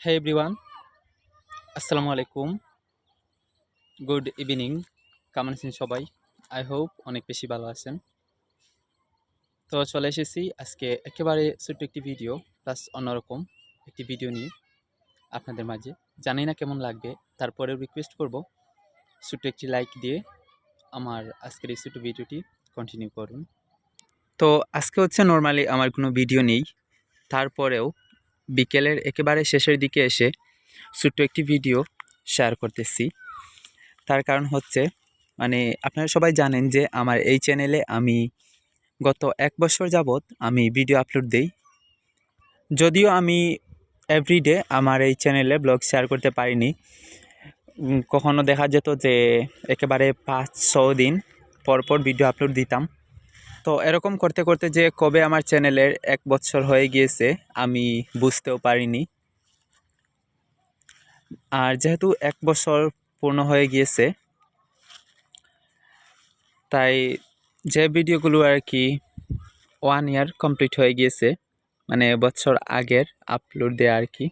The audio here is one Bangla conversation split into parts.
হে এভরিওয়ান আসসালামু আলাইকুম গুড ইভিনিং কেমন আছেন সবাই? আই হোপ অনেক বেশি ভালো আছেন। তো চলে এসেছি আজকে একেবারে ছোট্ট একটি ভিডিও প্লাস অন্যরকম একটি ভিডিও নিয়ে আপনাদের মাঝে। জানি না কেমন লাগবে তারপরে রিকোয়েস্ট করব ছোট্ট একটি লাইক দিয়ে আমার আজকের এই ছোট্ট ভিডিওটি কন্টিনিউ করুন। তো আজকে হচ্ছে নর্মালি আমার কোনো ভিডিও নেই, তারপরেও বিকেলের একেবারে শেষের দিকে এসে ছোট্ট একটি ভিডিও শেয়ার করতেছি। তার কারণ হচ্ছে মানে আপনারা সবাই জানেন যে আমার এই চ্যানেলে আমি গত এক বছর যাবৎ আমি ভিডিও আপলোড দেই। যদিও আমি এভরিডে আমার এই চ্যানেলে ব্লগ শেয়ার করতে পারিনি। কখনো দেখা যেত যে একেবারে পাঁচ ছ দিন পর পর ভিডিও আপলোড দিতাম। তো এরকম করতে করতে যে কবে আমার চ্যানেলের এক বছর হয়ে গিয়েছে, আমি বুঝতেও পারিনি। আর যেহেতু এক বছর পূর্ণ হয়ে গিয়েছে, তাই যে ভিডিওগুলো আর কি ওয়ান ইয়ার কমপ্লিট হয়ে গিয়েছে মানে বছর আগের আপলোড দেয়া আর কি,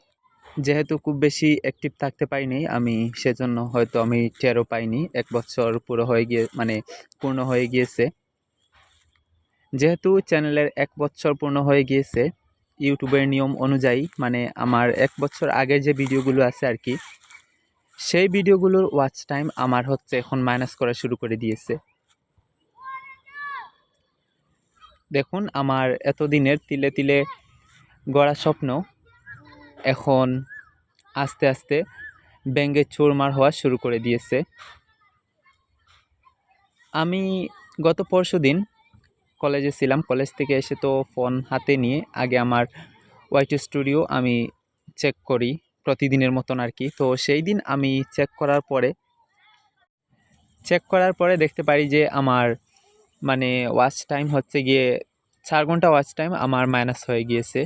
যেহেতু খুব বেশি অ্যাক্টিভ থাকতে পারিনি, আমি সেজন্য হয়তো আমি টেরও পাইনি, এক বছর পুরো হয়ে গিয়ে মানে পূর্ণ হয়ে গিয়েছে। যেহেতু চ্যানেলের এক বছর পূর্ণ হয়ে গিয়েছে, ইউটিউবের নিয়ম অনুযায়ী মানে আমার এক বছর আগের যে ভিডিওগুলো আছে আর কি, সেই ভিডিওগুলোর ওয়াচ টাইম আমার হচ্ছে এখন মাইনাস করা শুরু করে দিয়েছে। দেখুন, আমার এতদিনের তিলে তিলে গড়া স্বপ্ন এখন আস্তে আস্তে ব্যঙ্গে চুরমার হওয়া শুরু করে দিয়েছে। আমি গত পরশু দিন কলেজে ছিলাম। কলেজ থেকে এসে তো ফোন হাতে নিয়ে আগে আমার ওয়াইটি স্টুডিও আমি চেক করি প্রতিদিনের মতন আর কি। তো সেই দিন আমি চেক করার পরে চেক করার পরে দেখতে পারি যে আমার মানে ওয়াচ টাইম হচ্ছে গিয়ে চার ঘণ্টা ওয়াচ টাইম আমার মাইনাস হয়ে গিয়েছে।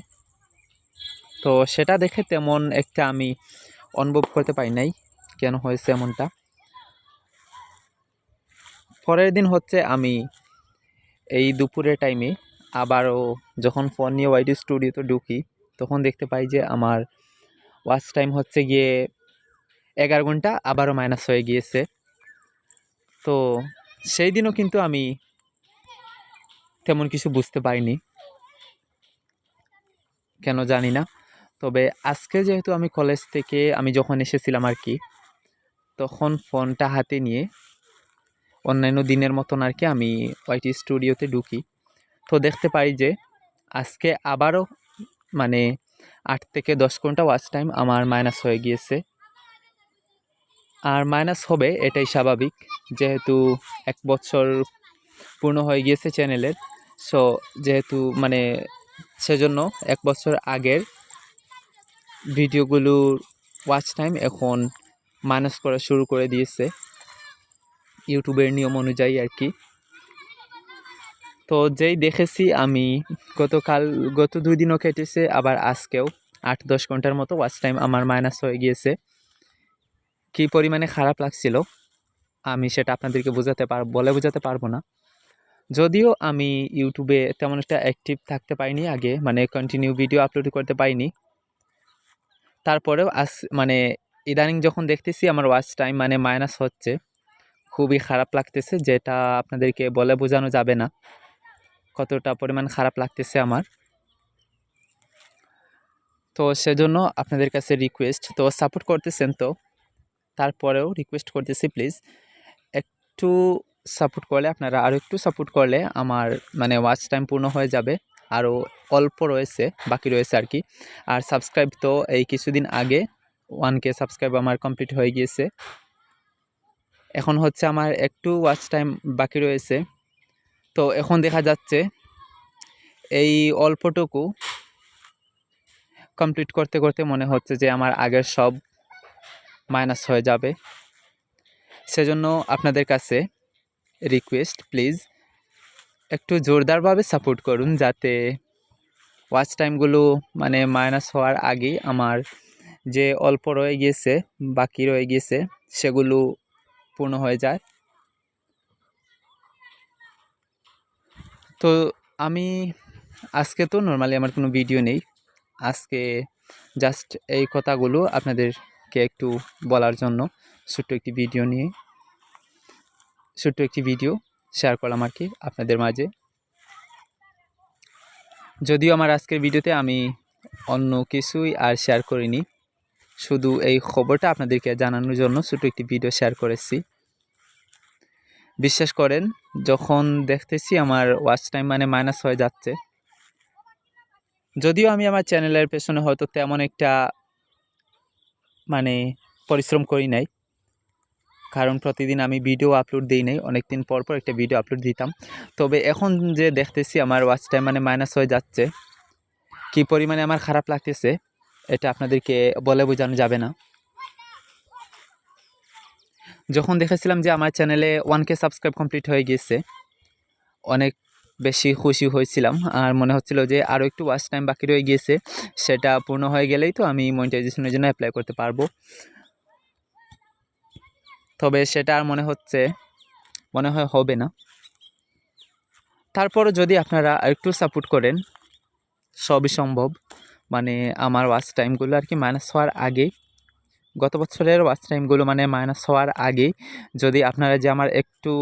তো সেটা দেখে তেমন একটা আমি অনুভব করতে পারি নাই কেন হয়েছে এমনটা। পরের দিন হচ্ছে আমি এই দুপুরের টাইমে আবারও যখন ফোন নিয়ে ওয়াইটি স্টুডিওতে ঢুকি, তখন দেখতে পাই যে আমার ওয়াচ টাইম হচ্ছে গিয়ে এগারো ঘণ্টা, আবারও মাইনাস হয়ে গিয়েছে। তো সেই দিনও কিন্তু আমি তেমন কিছু বুঝতে পারিনি। কেন জানি না। তবে আজকে যেহেতু আমি কলেজ থেকে আমি যখন এসেছিলাম আর কি, তখন ফোনটা হাতে নিয়ে অন্যান্য দিনের মতন আর কি আমি ওয়াইটি স্টুডিওতে ঢুকি। তো দেখতে পাই যে আজকে আবারও মানে আট থেকে দশ ঘণ্টা ওয়াচ টাইম আমার মাইনাস হয়ে গিয়েছে। আর মাইনাস হবে, এটাই স্বাভাবিক, যেহেতু এক বছর পূর্ণ হয়ে গিয়েছে চ্যানেলের সো যেহেতু মানে সেজন্য এক বছর আগের ভিডিওগুলোর ওয়াচ টাইম এখন মাইনাস করা শুরু করে দিয়েছে। ইউটিউবের নিয়ম অনুযায়ী আর কি। তো যেই দেখেছি আমি, গতকাল, গত দুই দিনও কেটেছে, আবার আজকেও আট, দশ ঘণ্টার মতো ওয়াচ টাইম আমার মাইনাস হয়ে গিয়েছে। কী পরিমাণে খারাপ লাগছিল, আমি সেটা আপনাদেরকে বোঝাতে পার, বলে বোঝাতে পারব না। যদিও আমি ইউটিউবে তেমন একটা অ্যাক্টিভ থাকতে পারিনি আগে মানে কন্টিনিউ ভিডিও আপলোড করতে পারিনি। তারপরেও আস মানে ইদানিং যখন দেখতেছি আমার ওয়াচ টাইম মানে মাইনাস হচ্ছে। খুবই খারাপ লাগতেছে, যেটা আপনাদেরকে বলে বোঝানো যাবে না। কতটা পরিমাণ খারাপ লাগতেছে আমার। তো সেজন্য আপনাদের কাছে রিকোয়েস্ট তো সাপোর্ট করতেছেন তো। তারপরেও রিকোয়েস্ট করতেছি প্লিজ একটু সাপোর্ট করলে, আপনারা আরও একটু সাপোর্ট করলে আমার মানে ওয়াচ টাইম পূর্ণ হয়ে যাবে। আরও অল্প রয়েছে, বাকি রয়েছে আর কি। আর সাবস্ক্রাইব তো এই কিছুদিন আগে ওয়ান কে সাবস্ক্রাইব আমার কমপ্লিট হয়ে গিয়েছে। এখন হচ্ছে আমার একটু ওয়াচ টাইম বাকি রয়েছে। তো এখন দেখা যাচ্ছে এই অল্পটুকু কমপ্লিট করতে করতে মনে হচ্ছে যে আমার আগের সব মাইনাস হয়ে যাবে। সেজন্য আপনাদের কাছে রিকোয়েস্ট প্লিজ একটু জোরদারভাবে সাপোর্ট করুন যাতে ওয়াচ টাইমগুলো মানে মাইনাস হওয়ার আগেই আমার যে অল্প রয়ে গিয়েছে, বাকি রয়ে গিয়েছে, সেগুলো পূর্ণ হয়ে যায়। তো আমি আজকে তো নর্মালি আমার কোনো ভিডিও নেই। আজকে জাস্ট এই কথাগুলো আপনাদেরকে একটু বলার জন্য ছোট্ট একটি ভিডিও নিয়ে, ছোট্ট একটি ভিডিও শেয়ার করলাম আর কি আপনাদের মাঝে। যদিও আমার আজকের ভিডিওতে আমি অন্য কিছুই আর শেয়ার করিনি। শুধু এই খবরটা আপনাদেরকে জানানোর জন্য ছোটো একটি ভিডিও শেয়ার করেছি। বিশ্বাস করেন, যখন দেখতেছি আমার ওয়াচ টাইম মানে মাইনাস হয়ে যাচ্ছে। যদিও আমি আমার চ্যানেলের পেছনে হয়তো তেমন একটা মানে পরিশ্রম করি নাই। কারণ প্রতিদিন আমি ভিডিও আপলোড দিই নাই অনেক দিন পর পর একটা ভিডিও আপলোড দিতাম। তবে এখন যে দেখতেছি আমার ওয়াচ টাইম মানে মাইনাস হয়ে যাচ্ছে। কী পরিমাণে আমার খারাপ লাগতেছে এটা আপনাদেরকে বলে বোঝানো যাবে না। যখন দেখেছিলাম যে আমার চ্যানেলে ওয়ান কে সাবস্ক্রাইব কমপ্লিট হয়ে গিয়েছে, অনেক বেশি খুশি হয়েছিলাম। আর মনে হচ্ছিল যে আরও একটু ওয়াচ টাইম বাকি রয়ে গিয়েছে, সেটা পূর্ণ হয়ে গেলেই তো আমি মনিটাইজেশনের জন্য অ্যাপ্লাই করতে পারব। তবে সেটা আর মনে হচ্ছে, মনে হয় হবে না। তারপরও যদি আপনারা একটু সাপোর্ট করেন, সবই সম্ভব। মানে আমার ওয়াচ টাইমগুলো আর কি মাইনাস হওয়ার আগে গত বছরের ওয়াচ টাইমগুলো মানে মাইনাস হওয়ার আগে যদি আপনারা যে আমার একটু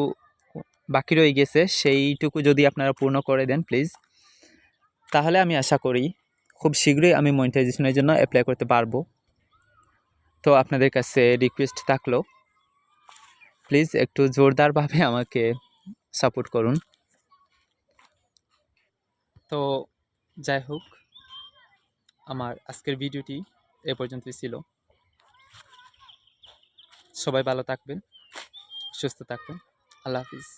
বাকি রয়ে গেছে, সেইটুকু যদি আপনারা পূর্ণ করে দেন প্লিজ তাহলে আমি আশা করি খুব শীঘ্রই আমি মনিটাইজেশনের জন্য অ্যাপ্লাই করতে পারব। তো আপনাদের কাছে রিকোয়েস্ট থাকল। প্লিজ একটু জোরদারভাবে আমাকে সাপোর্ট করুন। তো যাই হোক আমার আজকের ভিডিওটি এ পর্যন্তই ছিল। সবাই ভালো থাকবেন সুস্থ থাকবেন। আল্লাহ হাফিজ।